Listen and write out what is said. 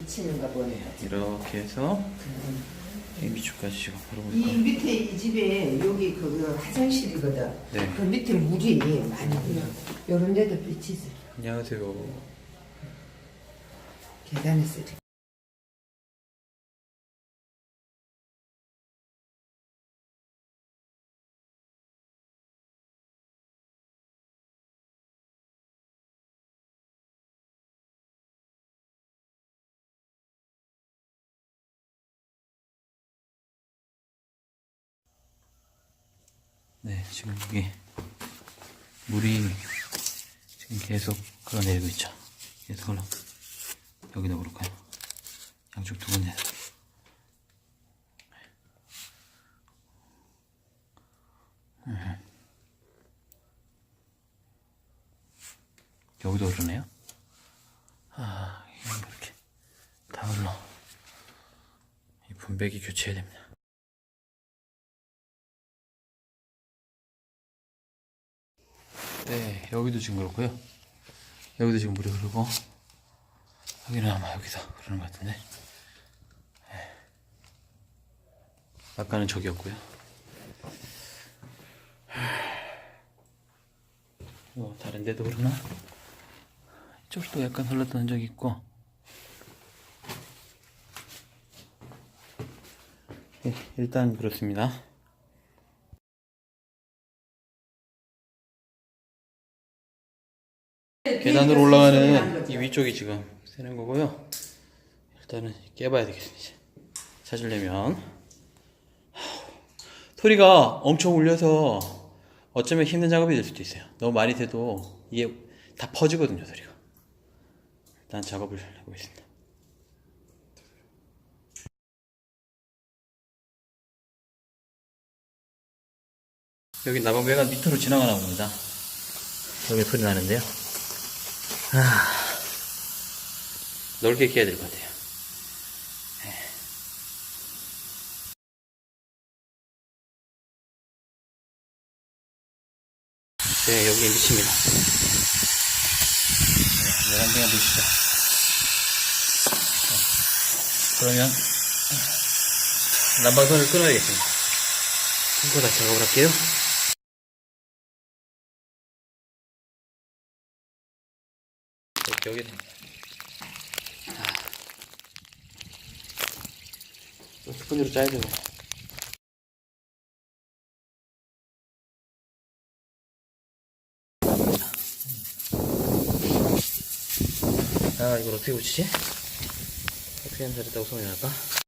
비치는가 보네요. 이렇게 해서 이 밑줄까지 지금 바르고 이 있고 밑에 이 집에 여기 그 화장실이거든. 네. 그 밑에 물이 많이 그냥 요런 데도 비치지. 안녕하세요 계단에 쓰리. 네 지금 여기 물이 지금 계속 흘러내리고 있죠. 계속 흘러. 여기도 그렇고요. 양쪽 두 군데. 여기도 흐르네요. 아 이건 이렇게 다 흘러. 이 분배기 교체해야 됩니다 네, 여기도 지금 그렇고요. 여기도 지금 물이 흐르고 여기는 아마 여기서 흐르는 것 같은데. 네. 아까는 저기였고요. 어, 다른 데도 흐르나? 이쪽도 약간 흘렀던 적이 있고. 네, 일단 그렇습니다. 계단으로 올라가는 이 위쪽이 지금 새는 거고요. 일단은 깨봐야 되겠습니다. 찾으려면 소리가 엄청 울려서 어쩌면 힘든 작업이 될 수도 있어요. 너무 많이 돼도 이게 다 퍼지거든요, 소리가. 일단 작업을 해보겠습니다. 여기 나방배가 밑으로 지나가나 봅니다. 여기 소리 나는데요. 아, 넓게 끼야 될 것 같아요. 네, 여기 미칩니다. 네, 11개가 미치죠. 네, 그러면, 난방선을 끊어야겠습니다. 끊고 다시 작업을 할게요. 여기, 여기. 또 스푼으로 짜야 되고. 아, 이걸 어떻게 붙이지? 어떻게 하면 잘했다고 소문이 날까?